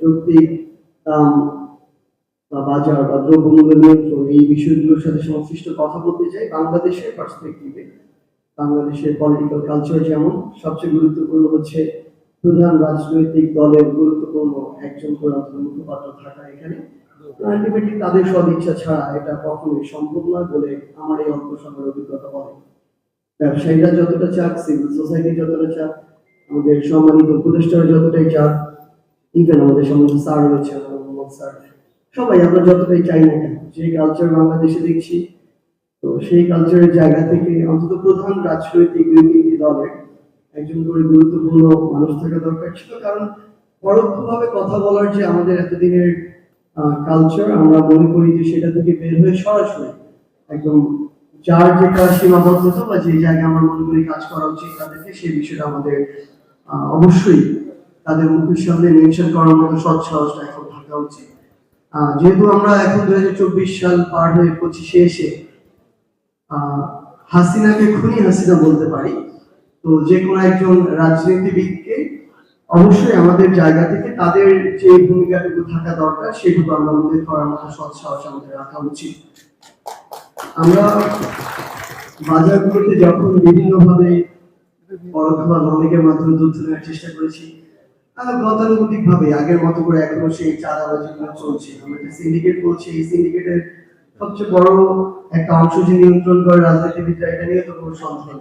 যৌক্তিক দাম বা বাজার বা দ্রব্যমূল্য নিয়ন্ত্রণ এই বিষয়গুলোর সাথে সংশ্লিষ্ট কথা বলতে চাই বাংলাদেশের পার্সপেক্টিভে বাংলাদেশের পলিটিক্যাল কালচার যেমন, সবচেয়ে গুরুত্বপূর্ণ হচ্ছে প্রধান রাজনৈতিক দলের গুরুত্বপূর্ণ একজন করে মুখপাত্র থাকা এখানে। আলটিমেটলি তাদের সদিচ্ছা ছাড়া এটা কখনোই সম্ভব নয় বলে আমার এই অল্প সময়ের অভিজ্ঞতা বলে। ব্যবসায়ীরা যতটা চাক সিভিল সোসাইটি যতটা চাক, আমাদের সম্মানিত উপদেষ্টারা যতটাই চাক ইভেন আমাদের স্যার রয়েছে স্যার সবাই আমরা যতটাই চাই না কেন, যে কালচার বাংলাদেশে দেখছি, তো সেই কালচারের জায়গা থেকে অন্তত প্রধান রাজনৈতিক দলের একজন করে গুরুত্বপূর্ণ মানুষ থাকা দরকার ছিল। কারণ পরোক্ষভাবে কথা বলার যে আমাদের এতদিনের কালচার আমরা মনে করি যে সেটা থেকে বের হয়ে সরাসরি একদম যার যেটা সীমাবদ্ধতা বা যে জায়গায় আমার মনে করি কাজ করা উচিত তাদেরকে সেই বিষয়টা আমাদের অবশ্যই তাদের মুখের সামনে মেনশন করার মতো সৎ সাহসটা এখন থাকা উচিত। যেহেতু আমরা এখন হাজার চব্বিশ সাল পার হয়ে পঁচিশে এসে হাসিনাকে খুনি হাসিনা বলতে পারি, তো যে কোনো একজন রাজনীতিবিদকে অবশ্যই আমাদের জায়গা থেকে তাদের যে ভূমিকাটুকু থাকা দরকার, সেটুকু আমরা উল্লেখ করার মতো সৎ সাহস আমাদের রাখা উচিত। আমরা বাজারগুলোতে যখন বিভিন্নভাবে পরোক্ষ বা অনেকের মাধ্যমে নেওয়ার চেষ্টা করেছি গতানুগতিক ভাবে আগের মতো করে এখনও সেই চাঁদাবাজিগুলো চলছে। আমরা সিন্ডিকেট বলছি, এই সিন্ডিকেটের সবচেয়ে বড় একটা অংশ যে নিয়ন্ত্রণ করে রাজনীতিবিদরা, এটা নিয়ে তো কোনো সন্দেহ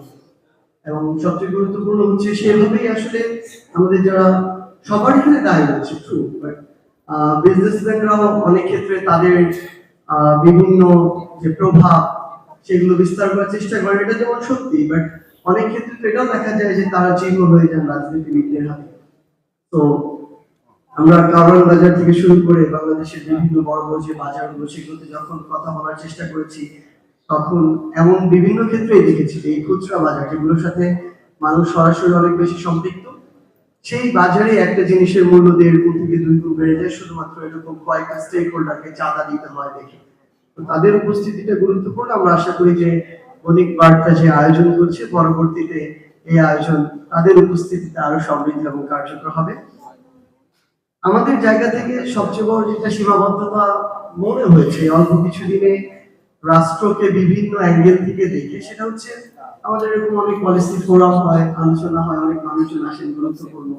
এবং সবচেয়ে গুরুত্বপূর্ণ হচ্ছে সেভাবেই আসলে আমাদের যারা সবার এখানে দায় রয়েছে ট্রু বাট বিজনেসম্যানরাও অনেক ক্ষেত্রে তাদের বিভিন্ন যে প্রভাব, সেগুলো বিস্তার করার চেষ্টা করে এটা যেমন সত্যি বাট অনেক ক্ষেত্রে তো এটাও দেখা যায় যে তারা চিহ্ন হয়ে যান রাজনীতিবিদদের হাতে। তো আমরা কারওয়ান বাজার থেকে শুরু করে বাংলাদেশের বিভিন্ন বড় বড় যে বাজারগুলো, সেগুলোতে যখন কথা বলার চেষ্টা করেছি, তখন এমন বিভিন্ন ক্ষেত্রেই দেখেছি যে এই খুচরা বাজার, যেগুলোর সাথে মানুষ সরাসরি অনেক বেশি সম্পৃক্ত, সেই বাজারে একটা জিনিসের মূল্য দেড় গুণ থেকে দুই গুণ বেড়ে যায়, শুধুমাত্র এরকম কয়েকটা স্টেক হোল্ডারকে চাঁদা দিতে হয় দেখে। তো তাদের উপস্থিতিটা গুরুত্বপূর্ণ। আমরা আশা করি যে অনেক বার্তা যে আয়োজন করছে, পরবর্তীতে এই আয়োজন, তাদের উপস্থিতিতে আরও সমৃদ্ধ এবং কার্যকর হবে। আমাদের জায়গা থেকে সবচেয়ে বড় যেটা সীমাবদ্ধতা মনে হয়েছে অল্প কিছুদিনে রাষ্ট্রকে বিভিন্ন অ্যাঙ্গেল থেকে দেখে, সেটা হচ্ছে আমাদের এরকম অনেক পলিসি ফোরাম হয়, আলোচনা হয়, অনেক মানুষজন আসেন, গুরুত্বপূর্ণ।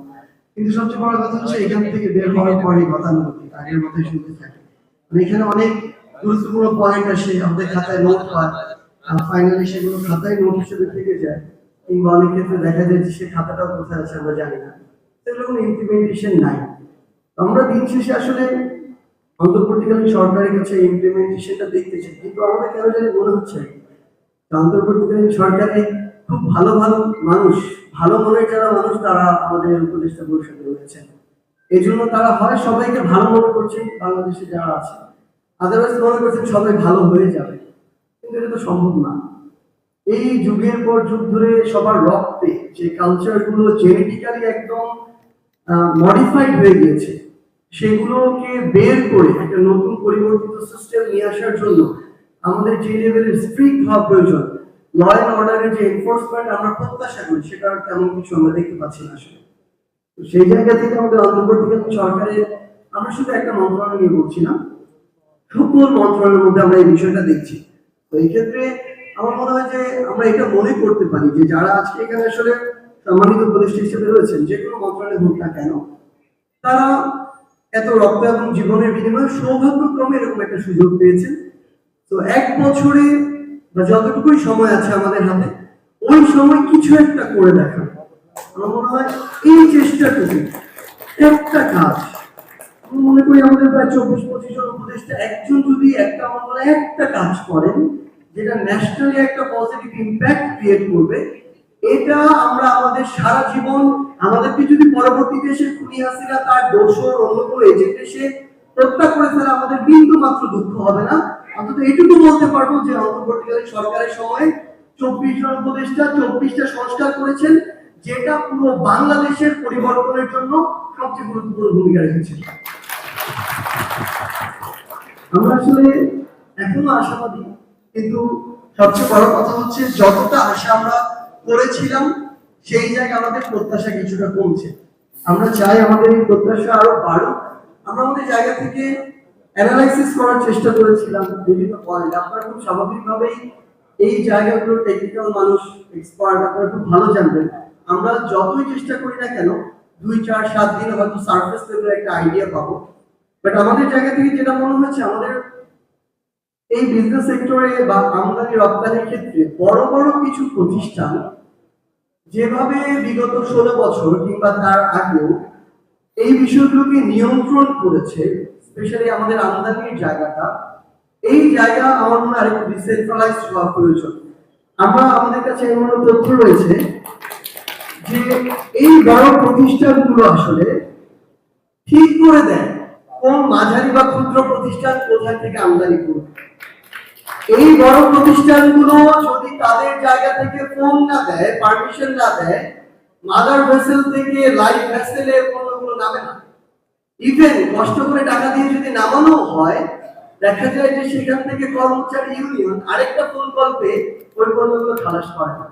কিন্তু সবচেয়ে বড় কথা হচ্ছে এখান থেকে বের হওয়ার পরে গতানুগতিক, আগের মতোই শুনতে থাকে। মানে এখানে অনেক গুরুত্বপূর্ণ পয়েন্ট আসে, আমাদের খাতায় নোট হয় ফাইনালি সেগুলো খাতায় নোট হিসেবে থেকে যায়। কিংবা অনেক ক্ষেত্রে দেখা যায় যে সে খাতাটাও কোথায় আছে আমরা জানি না। সেগুলো কোনো ইমপ্লিমেন্টেশন নাই আমরা দিন শেষে আসলে অন্তর্বর্তীকালীন সরকারের কাছে ইমপ্লিমেন্টেশনটা দেখতে চাই। কিন্তু আমাদের কেন জানি মনে হচ্ছে অন্তর্বর্তীকালীন সরকারে খুব ভালো ভালো মানুষ, ভালো মনের যারা মানুষ, তারা আমাদের উপদেষ্টা পরিষদে রয়েছেন এই জন্য তারা হয় সবাইকে ভালো মনে করছেন বাংলাদেশে যারা আছে। আদারওয়াইজ মনে করছেন সবাই ভালো হয়ে যাবে। কিন্তু এটা তো সম্ভব না। এই যুগের পর যুগ ধরে সবার রক্তে, যে কালচারগুলো জেনেটিক্যালি একদম মডিফাইড হয়ে গিয়েছে, সেগুলোকে বের করে একটা নতুন পরিবর্তিত সিস্টেম নিয়ে আসার জন্য আমাদের যে লেভেলের স্ট্রিক্ট হওয়া প্রয়োজন ল অ্যান্ড অর্ডারের যে এনফোর্সমেন্ট আমরা প্রত্যাশা করি, সেটা তেমন কিছু আমরা দেখতে পাচ্ছি না আসলে। তো সেই জায়গা থেকে আমাদের অন্তর্বর্তীকালীন সরকারের, আমরা শুধু একটা মন্ত্রণালয় নিয়ে বলছি না, সকল মন্ত্রণালয়ের মধ্যে আমরা এই বিষয়টা দেখছি। তো এই ক্ষেত্রে আমার মনে হয় যে আমরা এটা মনে করতে পারি যে যারা আজকে এখানে আসলে সম্মানিত উপদেষ্টা হিসেবে রয়েছেন, যে কোনো মন্ত্রণালয় হোক না কেন, তারা এত রক্ত এবং জীবনের বিনিময়ে সৌভাগ্যক্রমে এরকম একটা সুযোগ পেয়েছেন। তো এক বছরে বা যতটুকুই সময় আছে আমাদের হাতে, ওই সময় কিছু একটা করে দেখা আমার মনে হয় এই চেষ্টাটুকু একটা কাজ মনে করি আমাদের প্রায় চব্বিশ পঁচিশ জন উপদেষ্টা, একজন যদি একটা আমার একটা কাজ করেন যেটা ন্যাশনালি একটা পজিটিভ ইম্প্যাক্ট ক্রিয়েট করবে, এটা আমরা আমাদের সারা জীবন আমাদেরকে যদি পরবর্তীতে এসে খুনি হাসিনা, তার দোষর অন্য কোনো এজেন্ট এসে প্রত্যাগ করে ফেলে, আমাদের বিন্দু মাত্র দুঃখ হবে না। অন্তত এটুকু বলতে পারব যে অন্তর্বর্তীকালীন সরকারের সময় চব্বিশ জন উপদেষ্টা চব্বিশটা সংস্কার করেছেন, যেটা পুরো বাংলাদেশের পরিবর্তনের জন্য সবচেয়ে গুরুত্বপূর্ণ ভূমিকা রেখেছে। আমরা আসলে এখনও আশাবাদী কিন্তু সবচেয়ে বড় কথা হচ্ছে, যতটা আশা আমরা করেছিলাম, সেই জায়গায় আমাদের প্রত্যাশা কিছুটা কমছে। আমরা চাই আমাদের এই প্রত্যাশা আরও বাড়ুক। আমরা আমাদের জায়গা থেকে অ্যানালাইসিস করার চেষ্টা করেছিলাম বিভিন্ন পয়েন্ট। আপনারা খুব স্বাভাবিকভাবেই এই জায়গাগুলো টেকনিক্যাল মানুষ এক্সপার্ট আপনারা খুব ভালো জানবেন। আমরা যতই চেষ্টা করি না কেন, দুই, চার, সাত দিন হয়তো সার্ফেস একটা আইডিয়া পাবো। বাট আমাদের জায়গা থেকে যেটা মনে হচ্ছে, আমাদের এই বিজনেস সেক্টরে বা আমদানি রপ্তানির ক্ষেত্রে বড় বড় কিছু প্রতিষ্ঠান যেভাবে বিগত ষোলো বছর কিংবা তার আগেও এই বিষয়গুলোকে নিয়ন্ত্রণ করেছে স্পেশালি আমাদের আমদানির জায়গাটা, এই জায়গা আমার মনে হয় ডিসেন্ট্রালাইজ হওয়া প্রয়োজন। আমরা আমাদের কাছে এমন তথ্য রয়েছে যে এই বড় প্রতিষ্ঠানগুলো আসলে ঠিক করে দেয় কোন মাঝারি বা ক্ষুদ্র প্রতিষ্ঠান কোথা থেকে আমদানি করবে? এই বড় প্রতিষ্ঠানগুলো যদি তাদের জায়গা থেকে ফোন না দেয় পারমিশন না দেয় মাদার ভেসেল থেকে লাইভ ভেসেলে পণ্যগুলো নামে না। ইভেন কষ্ট করে টাকা দিয়ে যদি নামানো হয়, দেখা যায় যে সেখান থেকে কর্মচারী ইউনিয়ন আরেকটা ফোন কল পেয়ে ওই পণ্যগুলো খালাস করে না।